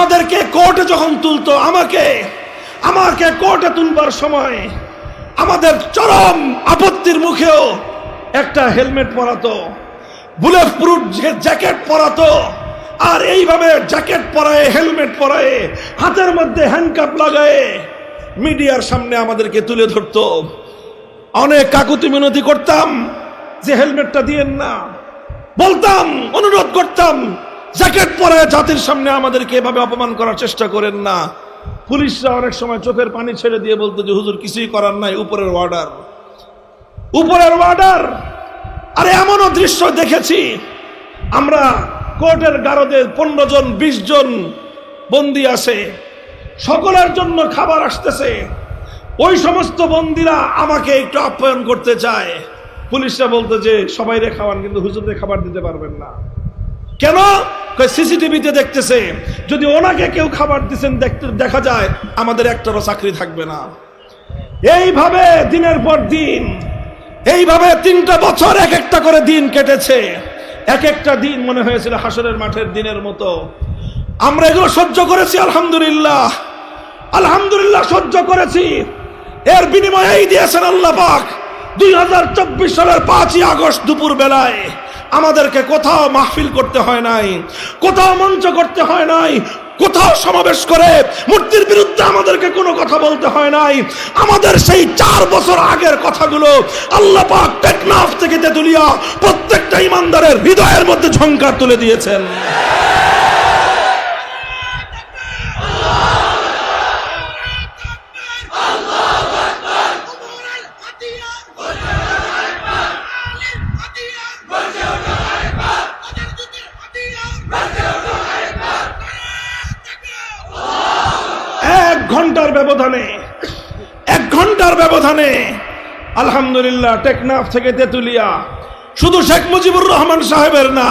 আমাদেরকে কোর্টে যখন তুলতো, আমাকে আমাকে কোর্টে তুলবার সময় আমাদের চরম আপত্তির মুখেও একটা হেলমেট পরাতো, বুলেট প্রুফ জ্যাকেট পরাতো, আর এইভাবে জ্যাকেট পরায়, হেলমেট পরায়, হাতের মধ্যে হ্যান্ডকাপ লাগায় মিডিয়ার সামনে আমাদেরকে তুলে ধরতো। অনেক কাকুতি মিনতি করতাম যে হেলমেটটা দিয়েন না। বলতাম, অনুরোধ করতাম জ্যাকেট পরে জাতির সামনে আমাদেরকে এভাবে অপমান করার চেষ্টা করেন না। পুলিশরা অনেক সময় চোখের পানি ছেড়ে দিয়ে বলতো যে, হুজুর, কিছুই করার নাই, উপরের অর্ডার উপরের অর্ডার আরে এমনও দৃশ্য দেখেছি। আমরা কোর্টের গারদে পনেরো জন, বিশ জন বন্দি আছে। সকলের জন্য খাবার আসতেছে। ওই সমস্ত বন্দিরা আমাকে একটু আপ্যায়ন করতে চায়। পুলিশরা বলতো যে সবাই রে খাওয়ান, কিন্তু হুজুরদের খাবার দিতে পারবেন না। কেন? সিসিটিভিতে দেখতেছে। যদি ওনাকে কেউ খাবার দিচ্ছেন দেখতে, দেখা যায় আমাদের একটারও চাকরি থাকবে না। এইভাবে দিনের পর দিন, এইভাবে তিনটা বছর এক একটা করে দিন কেটেছে। এক একটা দিন মনে হয়েছিল হাসরের মাঠের দিনের মতো। আমরা এগুলো সহ্য করেছি, আলহামদুলিল্লাহ। আলহামদুলিল্লাহ সহ্য করেছি। এর বিনিময়েই দিয়েছেন আল্লাহ পাক দুই হাজার চব্বিশ সালের পাঁচই আগস্ট দুপুর বেলায় আমাদেরকে কোথাও মাহফিল করতে হয় নাই, কোথাও মঞ্চ করতে হয় নাই, কোথাও সমাবেশ করে মূর্তির বিরুদ্ধে আমাদেরকে কোনো কথা বলতে হয় নাই। আমাদের সেই চার বছর আগের কথাগুলো আল্লাহ পাক টেকনাফ থেকে তেতুলিয়া প্রত্যেকটা ইমানদারের হৃদয়ের মধ্যে ঝংকার তুলে দিয়েছেন। ঘণ্টার ব্যবধানে, এক ঘণ্টার ব্যবধানে, আলহামদুলিল্লাহ, টেকনাফ থেকে তেতুলিয়া, শুধু শেখ মুজিবুর রহমান সাহেবের না,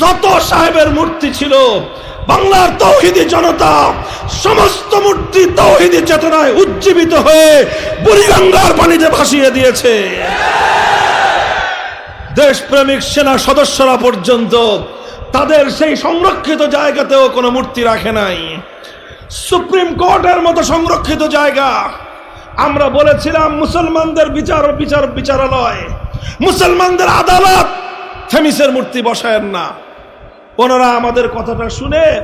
যত সাহেবের মূর্তি ছিল, বাংলার তৌহিদি জনতা, সমস্ত মূর্তি তৌহিদি চেতনায় উজ্জীবিত হয়ে বুড়িগঙ্গার পানিতে ভাসিয়ে দিয়েছে। দেশপ্রেমিক সেনা সদস্যরা পর্যন্ত তাদের সেই সংরক্ষিত জায়গাতেও কোনো মূর্তি রাখে নাই। সুপ্রিম কোর্টের মতো সংরক্ষিত জায়গা। আমরা বলেছিলাম মুসলমানদের বিচার বিচার বিচারালয়। মুসলমানদের আদালত থেমিসের মূর্তি বসায়েন না। ওনারা আমাদের কথাটা শুনে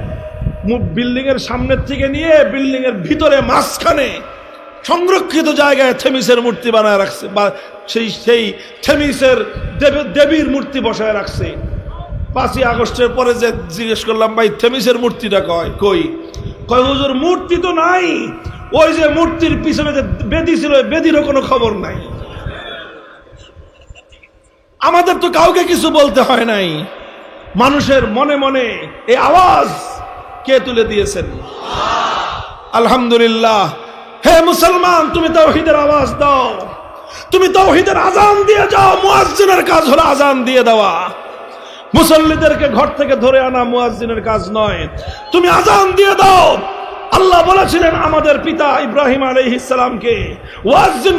বিল্ডিং এর সামনের থেকে নিয়ে বিল্ডিং এর ভিতরে মাঝখানে সংরক্ষিত জায়গায় থেমিসের মূর্তি বানায় রাখছে বা সেই সেই থেমিসের দেব- দেবীর মূর্তি বসায় রাখছে। পাঁচই আগস্টের পরে যে জিজ্ঞেস করলাম, ভাই, থেমিসের মূর্তিটা কয় কই? কয় মূর্তি তো নাই। ওই যে মূর্তির পিছনে যে বেদি ছিল বেদিরও কোনো খবর নাই। আমাদের তো কাউকে কিছু বলতে হয় নাই। মানুষের মনে মনে এই আওয়াজ কে তুলে দিয়েছেন? আলহামদুলিল্লাহ। হে মুসলমান, তুমি তৌহিদের আওয়াজ দাও। তুমি তৌহিদের আজান দিয়ে যাও, মুয়াজ্জিনের কাজ হলো আজান দিয়ে দেওয়া। মুসল্লিদেরকে ঘর থেকে ধরে আনা মুয়াজ্জিনের কাজ নয়। তুমি আজান দিয়ে দাও। আল্লাহ বলেছিলেন, আমাদের পিতা ইব্রাহিম আলাইহিস সালামকে, ওয়াজ্জিন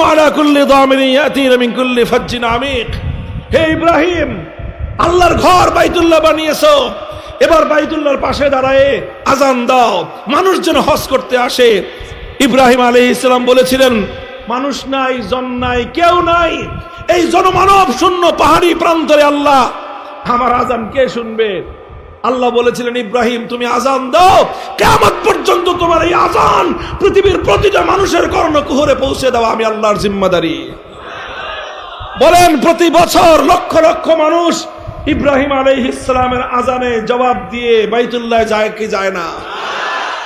আলা কুল্লি ফাজ্জিন হে ইব্রাহিম, আল্লাহর ঘর এবার বাইতুল্লাহর পাশে দাঁড়ায় আজান দাও। মানুষ যেন হজ করতে আসে। ইব্রাহিম আলাইহিস সালাম বলেছিলেন, মানুষ নাই, জন নাই, কেউ নাই। এই জনমানব শূন্য পাহাড়ি প্রান্তরে আল্লাহ। আমার আজান কে শুনবে? আল্লাহ বলেছিলেন, ইব্রাহিম, তুমি আজান দাও। কেমন পর্যন্ত তোমার এই আজান পৃথিবীর প্রতিটা মানুষের কর্ণকুহরে পৌঁছে দেওয়া আমি আল্লাহর জিম্মাদারি। বলেন, প্রতি বছর লক্ষ লক্ষ মানুষ ইব্রাহিম আলাইহ ইসলামের আজানে জবাব দিয়ে বাইতুল্লাহ যায় কি যায় না।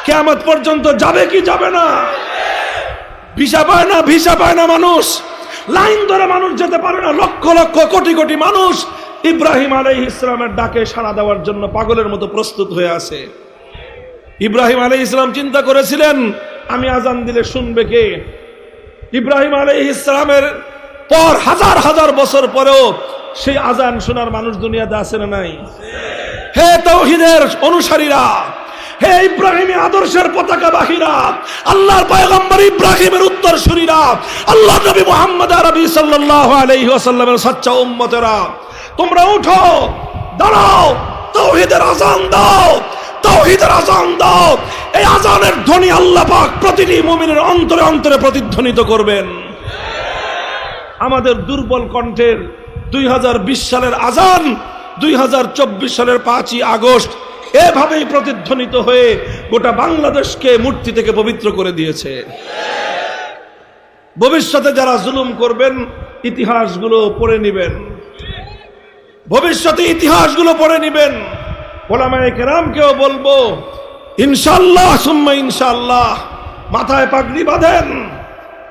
কেমন পর্যন্ত যাবে কি যাবে না? ভিসা পায় না, ভিসা পায় না মানুষ। লাইন ধরে মানুষ যেতে পারে না, লক্ষ লক্ষ কোটি কোটি মানুষ ইব্রাহিম আলাই ইসলামের ডাকে সাড়া দেওয়ার জন্য পাগলের মতো প্রস্তুত হয়ে আছে। ইব্রাহিম আলাই ইসলাম চিন্তা করেছিলেন, আমি আজান দিলে শুনবে কে? ইব্রাহিম আলাই ইসলামের পর হাজার হাজার বছর পরেও সেই আজান শোনার মানুষ দুনিয়াতে আছে না নাই? হে তৌহিদের অনুসারীরা হে ইব্রাহিমী আদর্শের পতাকা বাহিরা, আল্লাহর পয়গম্বর ইব্রাহিমের উত্তর শুরীরা আল্লাহ নবী মুহাম্মদ আরবি সাল্লাল্লাহু আলাইহি ওয়াসাল্লামের সচ্চা উম্মতেরা, তোমরা উঠো, দাঁড়াও, তৌহিদের আজান দাও, তৌহিদের আজান দাও। এই আজানের ধ্বনি আল্লাহ পাক প্রতিটি মুমিনের অন্তরে অন্তরে প্রতিধ্বনিত করবেন। আমাদের দুর্বল কণ্ঠের দুই হাজার বিশ সালের আজান, দুই হাজার চব্বিশ সালের পাঁচই আগস্ট এভাবেই প্রতিধ্বনিত হয়ে গোটা বাংলাদেশকে মূর্তি থেকে পবিত্র করে দিয়েছে। ভবিষ্যতে যারা জুলুম করবেন, ইতিহাসগুলো পড়ে নেবেন। ভবিষ্যতে ইতিহাসগুলো পড়ে নেবেন। ওলামায়ে কেরামকেও বলব ইনশাল্লাহ সুম্মা ইনশাল্লাহ মাথায় পাগড়ি বাঁধেন।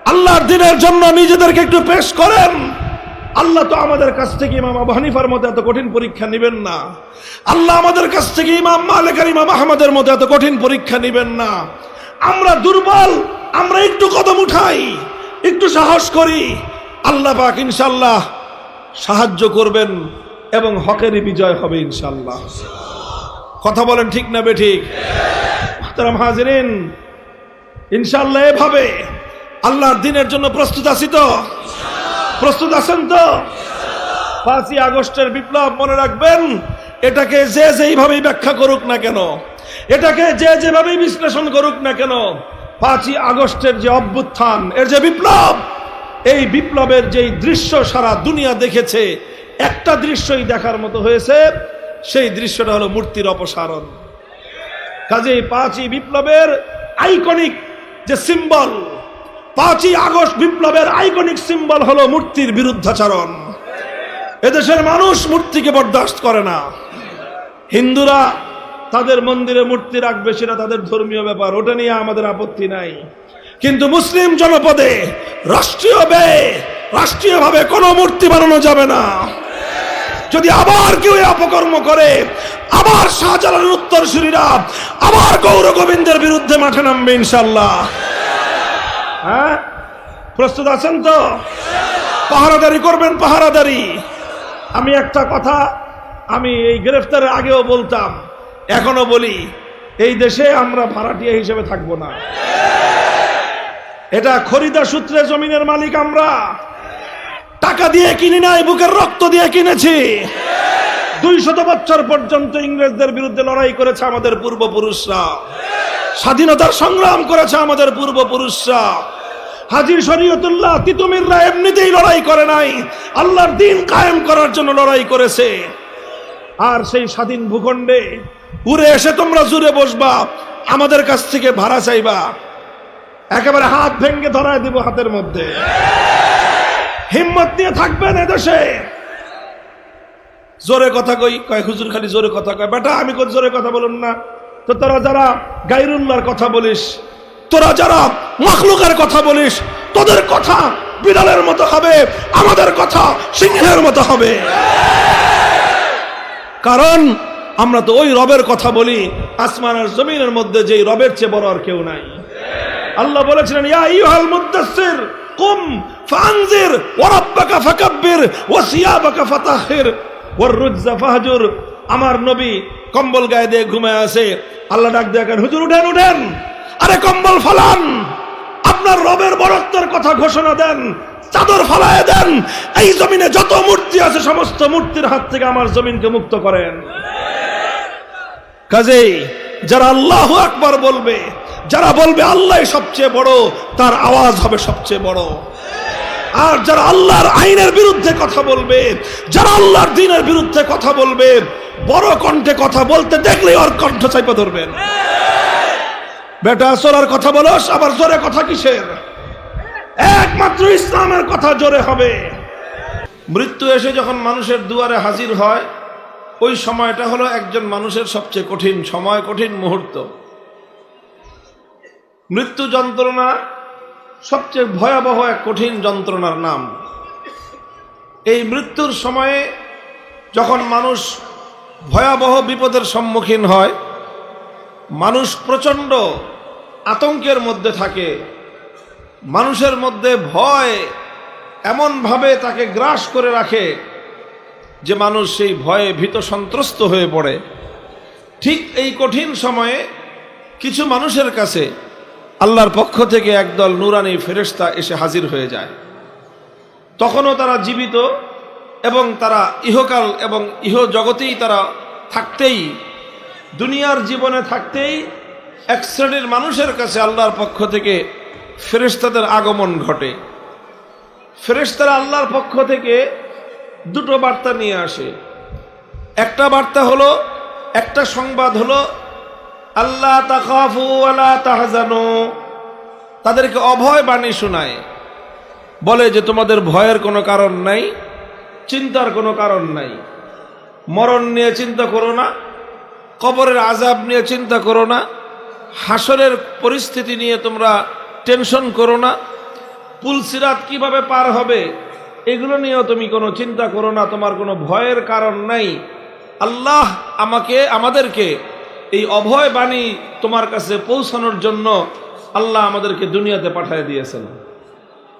আল্লাহর দিনের জন্য নিজেদেরকে একটু পেশ করেন। আল্লাহ তো আমাদের কাছ থেকে ইমাম আবু হানিফার মতো এত কঠিন পরীক্ষা নেবেন না। আল্লাহ আমাদের কাছ থেকে ইমাম মালিক ইমাম আহমদের মতো এত কঠিন পরীক্ষা নেবেন না। আমরা দুর্বল, আমরা একটু কদম উঠাই, একটু সাহস করি। আল্লাহ পাক ইনশাল্লাহ সাহায্য করবেন এবং হকেরই বিজয় হবে ইনশাল্লাহ কথা বলেন ঠিক না বে ঠিক? হাজিরিন ইনশাল্লাহ এভাবে আল্লাহর দিনের জন্য প্রস্তুত আছি তো? প্রস্তুত আছেন তো? পাঁচই আগস্টের বিপ্লব, মনে রাখবেন, এটাকে যে যেইভাবেই ব্যাখ্যা করুক না কেন, এটাকে যে যেভাবেই বিশ্লেষণ করুক না কেন, পাঁচই আগস্টের যে অভ্যুত্থান, এর যে বিপ্লব, এই বিপ্লবের যেই দৃশ্য সারা দুনিয়া দেখেছে, একটা দৃশ্যই দেখার মতো হয়েছে, সেই দৃশ্যটা হলো মূর্তির অপসারণ। কাজেই পাঁচই বিপ্লবের আইকনিক যে সিম্বল পাঁচই আগস্ট বিপ্লবের আইকনিক সিম্বল হলো মূর্তির বিরুদ্ধাচরণ। এদেশের মানুষ মূর্তিকে বরদাস্ত করে না। হিন্দুরা তাদের মন্দিরে মূর্তি রাখবে সেটা তাদের ধর্মীয় ব্যাপার, ওটা নিয়ে আমাদের আপত্তি নাই। কিন্তু মুসলিম জনপদে রাষ্ট্রীয় ব্যয় রাষ্ট্রীয়ভাবে কোনো মূর্তি বানানো যাবে না। যদি আবার কেউ অপকর্ম করে, আবার শাহজালালের উত্তরসূরিরা, আবার গৌর গোবিন্দের বিরুদ্ধে মাঠে নামবে ইনশাল্লাহ। হ্যাঁ? প্রস্তুত আছেন তো? পাহারাদারি করবেন পাহারাদারি। আমি একটা কথা, আমি এই গ্রেফতারের আগেও বলতাম এখনও বলি, এই দেশে আমরা ভাড়াটিয়া হিসেবে থাকব না। এটা খরিদা সূত্রে জমিনের মালিক আমরা। টাকা দিয়ে কিনি নাই, বুকের রক্ত দিয়ে কিনেছি। দুই শত বছর পর্যন্ত ইংরেজদের বিরুদ্ধে লড়াই করেছে আমাদের পূর্বপুরুষরা। স্বাধীনতার সংগ্রাম করেছে আমাদের পূর্বপুরুষরা। হাজির শরীয়তুল্লাহ তিতুমিররা এমনিতেই লড়াই করে নাই। আল্লাহর দিন কায়েম করার জন্য লড়াই করেছে। আর সেই স্বাধীন ভূখণ্ডে উড়ে এসে তোমরা জুড়ে বসবা, আমাদের কাছ থেকে ভাড়া চাইবা। একেবারে হাত ভেঙ্গে ধরায় দিব হাতের মধ্যে। হিম্মত নিয়ে থাকবেন এদেশে। জোরে কথা কই, কয় হুজুর খালি জোরে কথা কয়। বেটা, আমি কই জোরে কথা বলুন না? তো তোরা যারা গাইরুল্লাহর কথা বলিস, তোরা যারা মখলুকের কথা বলিস, তোদের কথা বিড়ালের মতো হবে, আমাদের কথা সিংহের মতো হবে। কারণ আমরা তো ওই রবের কথা বলি, আসমান আর জমিনের মধ্যে যে রবের চেয়ে বড় আর কেউ নাই। আল্লাহ বলেছিলেন, ইয়া ইউহাল মুদ্দাসসির কুম ফানজির, ওয়া রাব্বাকা ফাকাব্বির, ওয়া সিয়াবাকা ফাতাহির ওয়ার রুজজা ফাহজুর আমার নবী কম্বল গায়ে দিয়ে ঘুমায় আছে। আল্লাহ ডাক দেখেন হুজুর, উঠেন উঠেন। আরে কম্বল ফলান। আপনার রবের বরত্বের কথা ঘোষণা দেন, চাদর ফালায় দেন। এই জমিনে যত মূর্তি আছে, সমস্ত মূর্তির হাত থেকে আমার জমিনকে মুক্ত করেন। কাজেই যারা আল্লাহ আকবার বলবে, যারা বলবে আল্লাহ সবচেয়ে বড়, তার আওয়াজ হবে সবচেয়ে বড়। আর যারা আল্লাহর আইনের বিরুদ্ধে কথা বলবে, যারা আল্লাহর দিনের বিরুদ্ধে কথা বলবে বড় কণ্ঠে কথা বলতে দেখলেই ওর কণ্ঠ চাইপা ধরবেন। বেটা সোরার কথা বলস, আবার জোরে কথা কিসের? একমাত্র ইসলামের কথা জোরে হবে। মৃত্যু এসে যখন মানুষের দুয়ারে হাজির হয়, ওই সময়টা হলো একজন মানুষের সবচেয়ে কঠিন সময়, কঠিন মুহূর্ত। মৃত্যু যন্ত্রণা সবচেয়ে ভয়াবহ এক কঠিন যন্ত্রণার নাম। এই মৃত্যুর সময়ে যখন মানুষ ভয়াবহ বিপদের সম্মুখীন হয়। মানুষ প্রচণ্ড আতঙ্কের মধ্যে থাকে। মানুষের মধ্যে ভয় এমনভাবে তাকে গ্রাস করে রাখে যে মানুষ সেই ভয়ে ভীত সন্ত্রস্ত হয়ে পড়ে। ঠিক এই কঠিন সময়ে কিছু মানুষের কাছে আল্লাহর পক্ষ থেকে একদল নুরানি ফেরেশতা এসে হাজির হয়ে যায়। তখনও তারা জীবিত এবং তারা ইহকাল এবং ইহ জগতেই তারা থাকতেই, দুনিয়ার জীবনে থাকতেই এক শ্রেণির মানুষের কাছে আল্লাহর পক্ষ থেকে ফেরেশতাদের আগমন ঘটে। ফেরেশতারা আল্লাহর পক্ষ থেকে দুটো বার্তা নিয়ে আসে। একটা বার্তা হলো, একটা সংবাদ হলো আল্লাহ তাকাফু আলা তাহজানো। তাদেরকে অভয় বাণী শোনায়। বলে যে তোমাদের ভয়ের কোনো কারণ নাই। চিন্তার কোনো কারণ নাই। মরণ নিয়ে চিন্তা করো না, কবরের আজাব নিয়ে চিন্তা করো না, হাসরের পরিস্থিতি নিয়ে তোমরা টেনশন করো না পুলসিরাত কীভাবে পার হবে, এগুলো নিয়েও তুমি কোনো চিন্তা করো না, তোমার কোনো ভয়ের কারণ নাই। আল্লাহ আমাকে, আমাদেরকে এই অভয় বাণী তোমার কাছে পৌঁছানোর জন্য আল্লাহ আমাদেরকে দুনিয়াতে পাঠিয়ে দিয়েছেন।